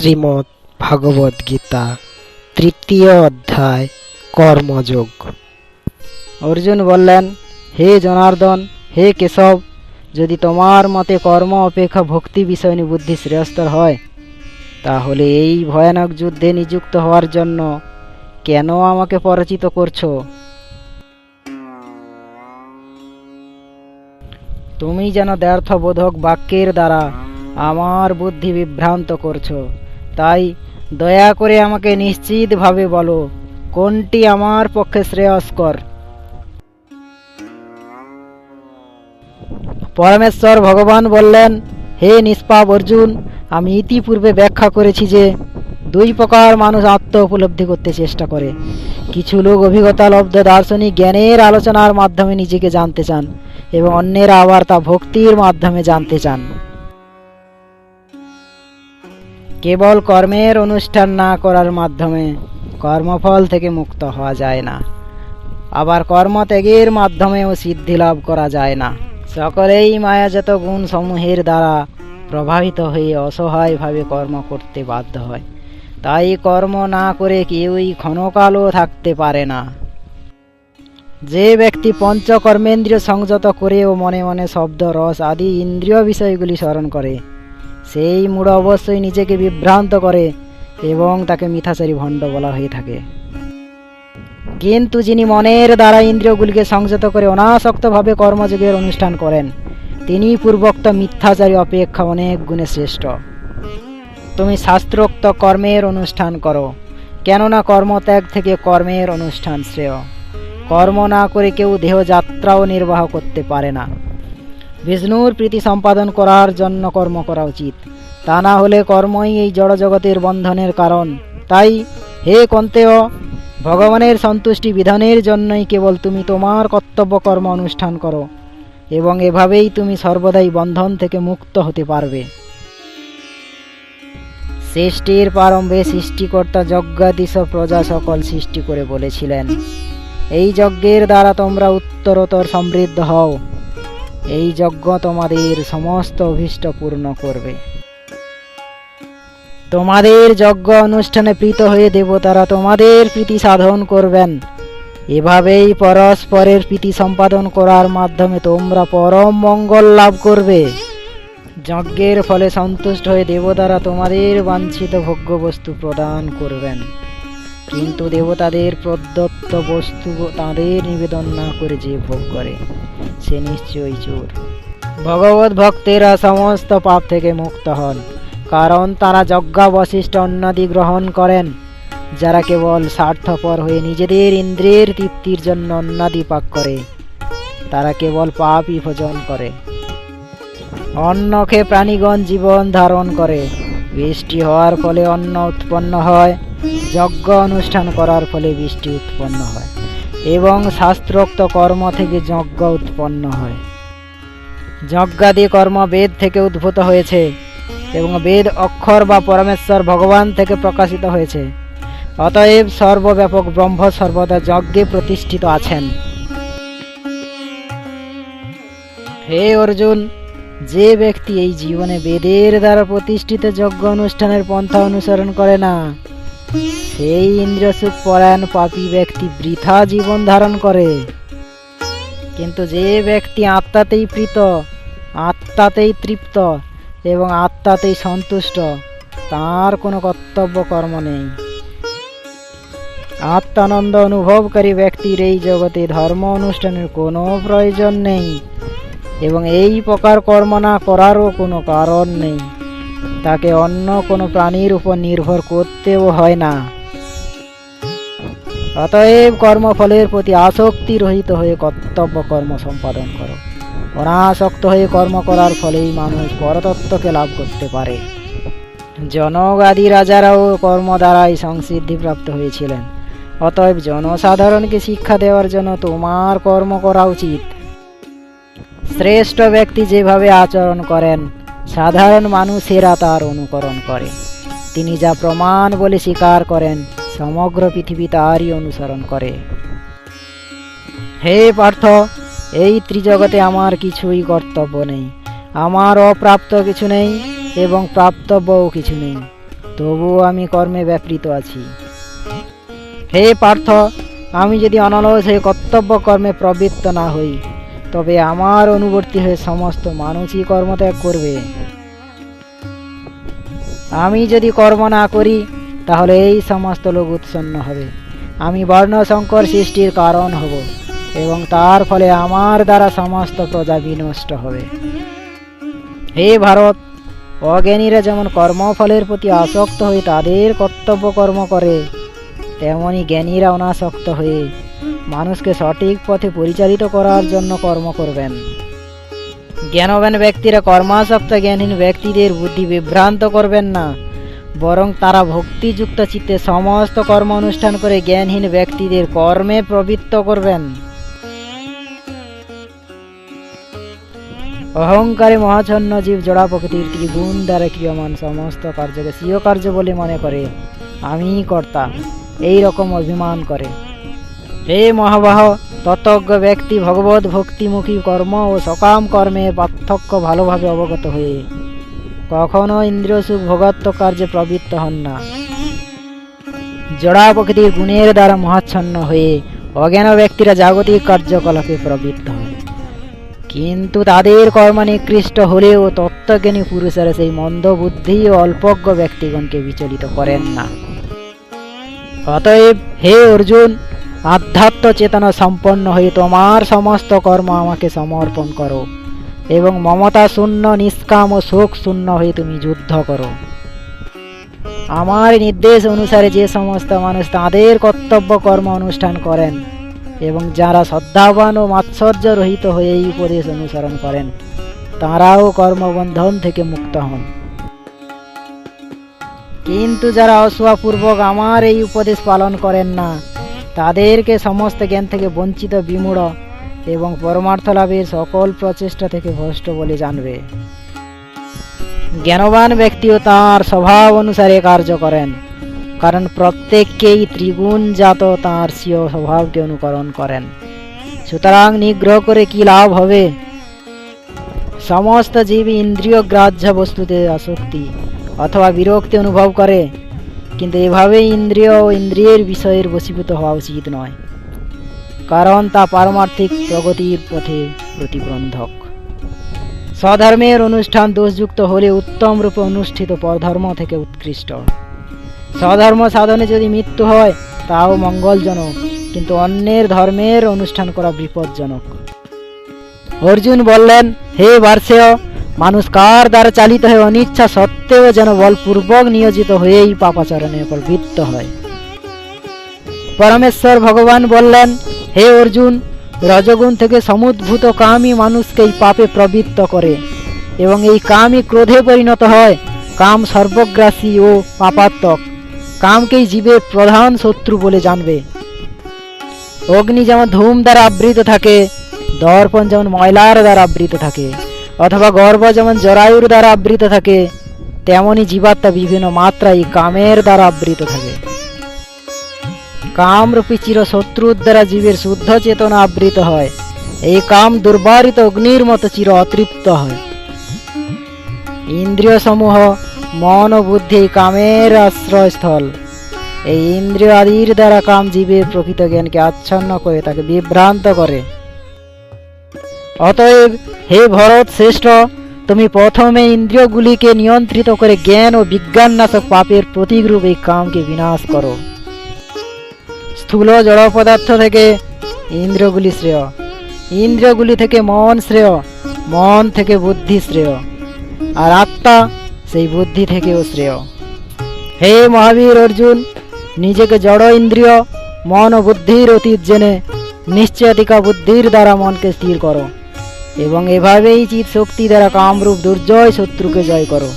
শ্রীমদ্ ভাগবত গীতা তৃতীয় অধ্যায়, কর্মযোগ। অর্জুন বললেন, হে জনার্দন, হে কেশব, যদি তোমার মতে কর্ম অপেক্ষা ভক্তি বিষয় নিয়ে বুদ্ধি শ্রেয়স্তর হয়, তাহলে এই ভয়ানক যুদ্ধে নিযুক্ত হওয়ার জন্য কেন আমাকে পরিচিত করছ? তুমি যেন দ্ব্যর্থবোধক বাক্যের দ্বারা আমার বুদ্ধি বিভ্রান্ত করছ। তাই দয়া করে আমাকে নিশ্চিতভাবে বলো, কোনটি আমার পক্ষে শ্রেয়স্কর? পরমেশ্বর ভগবান বললেন, হে নিষ্পাপ অর্জুন, আমি ইতিপূর্বে ব্যাখ্যা করেছি যে, দুই প্রকার মানুষ আত্ম উপলব্ধি করতে চেষ্টা করে। কিছু লোক অভিজ্ঞতা লব্ধ দার্শনিক জ্ঞানের আলোচনার মাধ্যমে নিজেকে জানতে চান এবং অন্যেরা আবার তা ভক্তির মাধ্যমে জানতে চান। কেবল কর্মের অনুষ্ঠান না করার মাধ্যমে কর্মফল থেকে মুক্ত হওয়া যায় না। আবার কর্মত্যাগের মাধ্যমেও সিদ্ধি লাভ করা যায় না। সকলেই মায়াজাত গুণ সমূহের দ্বারা প্রভাবিত হয়ে অসহায়ভাবে কর্ম করতে বাধ্য হয়। তাই কর্ম না করে কেউই ক্ষণকালও থাকতে পারে না। যে ব্যক্তি পঞ্চকর্মেন্দ্রিয় সংযত করেও মনে মনে শব্দ, রস আদি ইন্দ্রিয় বিষয়গুলি স্মরণ করে সেই মূঢ় অবশ্যই নিজেকে বিভ্রান্ত করে এবং তাকে মিথাচারী ভণ্ড বলা হয়ে থাকে। কিন্তু যিনি মনের দ্বারা ইন্দ্রিয়গুলিকে সংযত করে অনাসক্তভাবে কর্মযোগের অনুষ্ঠান করেন, তিনি পূর্বোক্ত মিথ্যাচারী অপেক্ষা অনেক গুণে শ্রেষ্ঠ। তুমি শাস্ত্রোক্ত কর্মের অনুষ্ঠান করো, কেননা কর্মত্যাগ থেকে কর্মের অনুষ্ঠান শ্রেয়। কর্ম না করে কেউ দেহযাত্রাও নির্বাহ করতে পারে না। বিষ্ণুর প্রীতি সম্পাদন করার জন্য কর্ম করা উচিত। তা না হলে কর্মই এই জড়জগতের বন্ধনের কারণ। তাই, হে কন্তেয়, ভগবানের সন্তুষ্টি বিধানের জন্যই কেবল তুমি তোমার কর্তব্য কর্ম অনুষ্ঠান করো, এবং এভাবেই তুমি সর্বদাই বন্ধন থেকে মুক্ত হতে পারবে। সৃষ্টির প্রারম্ভে সৃষ্টিকর্তা যজ্ঞাদিশ প্রজা সকল সৃষ্টি করে বলেছিলেন, এই যজ্ঞের দ্বারা তোমরা উত্তরোত্তর সমৃদ্ধ হও। এই যজ্ঞ তোমাদের সমস্ত অভীষ্ট পূর্ণ করবে। তোমাদের যজ্ঞ অনুষ্ঠানে প্রীত হয়ে দেবতারা তোমাদের প্রীতি সাধন করবেন। এভাবেই পরস্পরের প্রীতি সম্পাদন করার মাধ্যমে তোমরা পরম মঙ্গল লাভ করবে। যজ্ঞের ফলে সন্তুষ্ট হয়ে দেবতারা তোমাদের বাঞ্ছিত ভোগ্য বস্তু প্রদান করবেন। কিন্তু দেবতাদের প্রদত্ত বস্তু তাদের নিবেদন না করে যে ভোগ করে, সে নিশ্চয়ই চোর। ভগবত ভক্তেরা সমস্ত পাপ থেকে মুক্ত হন, কারণ তারা যজ্ঞাবশিষ্ট অন্নাদি গ্রহণ করেন, যারা কেবল স্বার্থপর হয়ে নিজেদের ইন্দ্রিয়ের তৃপ্তির জন্য অন্নাদি পাক করে, তারা কেবল পাপই ভোজন করে। অন্নকে প্রাণীগণ জীবন ধারণ করে, বৃষ্টি হওয়ার ফলে অন্ন উৎপন্ন হয় যজ্ঞ অনুষ্ঠান করার ফলে বৃষ্টি উৎপন্ন হয় এবং শাস্ত্রোক্ত কর্ম থেকে যজ্ঞ উৎপন্ন হয়। যজ্ঞাদি কর্ম বেদ থেকে উদ্ভূত হয়েছে এবং বেদ অক্ষর বা পরমেশ্বর ভগবান থেকে প্রকাশিত হয়েছে। অতএব সর্বব্যাপক ব্রহ্ম সর্বদা যজ্ঞে প্রতিষ্ঠিত আছেন। হে অর্জুন, যে ব্যক্তি এই জীবনে বেদের দ্বারা প্রতিষ্ঠিত যজ্ঞ অনুষ্ঠানের পন্থা অনুসরণ করে না সেই ইন্দ্রসুখ পরায়ণ পাপী ব্যক্তি বৃথা জীবন ধারণ করে। কিন্তু যে ব্যক্তি আত্মাতেই প্রীত, আত্মাতেই তৃপ্ত এবং আত্মাতেই সন্তুষ্ট, তার কোনো কর্তব্য কর্ম নেই। আত্মানন্দ অনুভবকারী ব্যক্তির এই জগতে ধর্ম অনুষ্ঠানের কোনো প্রয়োজন নেই এবং এই প্রকার কর্ম না করারও কোনো কারণ নেই। তাকে অন্য কোনো প্রাণীর উপর নির্ভর করতেও হয় না। অতএব কর্মফলের প্রতি আসক্তি রহিত হয়ে কর্তব্য কর্ম সম্পাদন করো। অনাসক্ত হয়ে কর্ম করার ফলেই মানুষ পরতত্ত্বকে লাভ করতে পারে। জনক আদি রাজারাও কর্ম দ্বারাই সংসিদ্ধি প্রাপ্ত হয়েছিলেন। অতএব জনসাধারণকে শিক্ষা দেওয়ার জন্য তোমার কর্ম করা উচিত। শ্রেষ্ঠ ব্যক্তি যেভাবে আচরণ করেন সাধারণ মানুষেরা তার অনুকরণ করে। তিনি যা প্রমাণ বলে স্বীকার করেন, সমগ্র পৃথিবী তারই অনুসরণ করে। হে পার্থ, এই ত্রিজগতে আমার কিছুই কর্তব্য নেই। আমার অপ্রাপ্ত কিছু নেই এবং প্রাপ্তব্যও কিছু নেই। তবুও আমি কর্মে ব্যাপৃত আছি। হে পার্থ, আমি যদি অনলস কর্তব্য কর্মে প্রবৃত্ত না হই তবে আমার অনুবর্তী হয়ে সমস্ত মানুষই কর্মত্যাগ করবে। আমি যদি কর্ম না করি, তাহলে এই সমস্ত লোক উৎসন্ন হবে। আমি বর্ণশঙ্কর সৃষ্টির কারণ হব এবং তার ফলে আমার দ্বারা সমস্ত প্রজা বিনষ্ট হবে। হে ভারত, অজ্ঞানীরা যেমন কর্মফলের প্রতি আসক্ত হয়ে তাদের কর্তব্য কর্ম করে, তেমনি জ্ঞানীরা অনাসক্ত হয়ে মানুষকে সঠিক পথে পরিচালিত করার জন্য কর্ম করবেন। জ্ঞানবান ব্যক্তিরা কর্মাসক্ত জ্ঞানহীন ব্যক্তিদের বুদ্ধি বিভ্রান্ত করবেন না। বরং তারা ভক্তিযুক্ত চিত্তে সমস্ত কর্ম অনুষ্ঠান করে জ্ঞানহীন ব্যক্তিদের কর্মে প্রবৃত্ত করবেন। অহংকারে মহাচ্ছন্ন জীব জড়া প্রকৃতির ত্রিগুণ দ্বারা ক্রিয়মান সমস্ত কার্যকে স্বীয় কার্য বলে মনে করে? আমি কর্তা, এই রকম অভিমান করে। হে মহাবাহ ততজ্ঞ ব্যক্তি ভগবত ভক্তিমুখী কর্ম ও সকাম কর্মের পার্থক্য ভালোভাবে অবগত হয়ে। কখনো ইন্দ্রিয় সুখ ভোগত্ব কার্যে প্রবৃত্ত হন না। জড়া প্রকৃতির গুণের দ্বারা মহাচ্ছন্ন হয়ে অজ্ঞান ব্যক্তিরা জাগতিক কার্যকলাপে প্রবৃত্ত হয় কিন্তু তাদের কর্ম নিকৃষ্ট হলেও তত্ত্বজ্ঞানী পুরুষেরা সেই মন্দ বুদ্ধি ও অল্পজ্ঞ ব্যক্তিগণকে বিচলিত করেন না। অতএব হে অর্জুন আধ্যাত্ম চেতনা সম্পন্ন হয়ে তোমার সমস্ত কর্ম আমাকে সমর্পণ করো এবং মমতা শূন্য, নিষ্কাম ও শোক শূন্য হয়ে তুমি যুদ্ধ করো। আমার নির্দেশ অনুসারে যে সমস্ত মানুষ তাদের কর্তব্য কর্ম অনুষ্ঠান করেন এবং যারা শ্রদ্ধাবান ও মাৎসর্য রহিত হয়ে এই উপদেশ অনুসরণ করেন, তারাও কর্মবন্ধন থেকে মুক্ত হন। কিন্তু যারা অসুয়াপূর্বক আমার এই উপদেশ পালন করেন না তাদেরকে সমস্ত জ্ঞান থেকে বঞ্চিত, বিমূঢ় এবং পরমার্থ লাভের সকল প্রচেষ্টা থেকে ভ্রষ্ট বলে জানবে। জ্ঞানবান ব্যক্তিও তাঁর স্বভাব অনুসারে কার্য করেন, কারণ প্রত্যেককেই ত্রিগুণ জাত তাঁর স্বীয় স্বভাবকে অনুকরণ করেন। সুতরাং নিগ্রহ করে কি লাভ হবে? সমস্ত জীব ইন্দ্রিয় গ্রাহ্য বস্তুতে আসক্তি অথবা বিরক্তি অনুভব করে কিন্তু এভাবে ইন্দ্রিয় ও ইন্দ্রিয়ের বিষয়ের বশীভূত হওয়া উচিত নয়। কারণ তা পারমার্থিক প্রগতির পথে প্রতিবন্ধক। স্বধর্মের অনুষ্ঠান দোষযুক্ত হলে উত্তম রূপে অনুষ্ঠিত পরধর্ম থেকে উৎকৃষ্ট। স্বধর্ম সাধনে যদি মৃত্যু হয়, তাও মঙ্গলজনক, কিন্তু অন্যের ধর্মের অনুষ্ঠান করা বিপজ্জনক। অর্জুন বললেন, হে বার্ষেয় মানুষ কার দ্বারা চালিত হয়ে অনিচ্ছা সত্ত্বেও যেন বলপূর্বক নিয়োজিত হয়েই পাপাচরণে প্রবৃত্ত হয়। পরমেশ্বর ভগবান বললেন, হে অর্জুন, রজগুণ থেকে সমুদ্ভূত কামই মানুষকে এই পাপে প্রবৃত্ত করে এবং এই কামই ক্রোধে পরিণত হয়। কাম সর্বগ্রাসী ও পাপাত্মক। কামকেই জীবের প্রধান শত্রু বলে জানবে। অগ্নি যেমন ধূম দ্বারা আবৃত থাকে, দর্পণ যেমন ময়লার দ্বারা আবৃত থাকে। অথবা গর্ব যেমন জরায়ুর দ্বারা আবৃত থাকে, তেমনি জীবাত্মা বিভিন্ন মাত্রায় কামের দ্বারা আবৃত থাকে। কামরূপী চির শত্রুর দ্বারা জীবের শুদ্ধ চেতনা আবৃত হয়। এই কাম দুর্বারিত অগ্নির মতো চির অতৃপ্ত হয়। ইন্দ্রিয় সমূহ মন ও বুদ্ধি কামের আশ্রয়স্থল। এই ইন্দ্রিয় আদির দ্বারা কাম জীবের প্রকৃত জ্ঞানকে আচ্ছন্ন করে, তাকে বিভ্রান্ত করে। অতএব হে ভরত শ্রেষ্ঠ, তুমি প্রথমে ইন্দ্রিয়গুলিকে নিয়ন্ত্রিত করে জ্ঞান ও বিজ্ঞান নাশক পাপের প্রতীকরূপ এই কামকে বিনাশ করো। স্থূল জড় পদার্থ থেকে ইন্দ্রিয়গুলি শ্রেয়। ইন্দ্রিয়গুলি থেকে মন শ্রেয়, মন থেকে বুদ্ধি শ্রেয়, আর আত্মা সেই বুদ্ধি থেকেও শ্রেয়। হে মহাবীর অর্জুন, নিজেকে জড় ইন্দ্রিয়, মন ও বুদ্ধির অতীত জেনে নিশ্চয়তিকা বুদ্ধির দ্বারা মনকে স্থির করো। এবং এভাবেই চিৎ শক্তি দ্বারা কামরূপ দুর্জয় শত্রুকে জয় করো।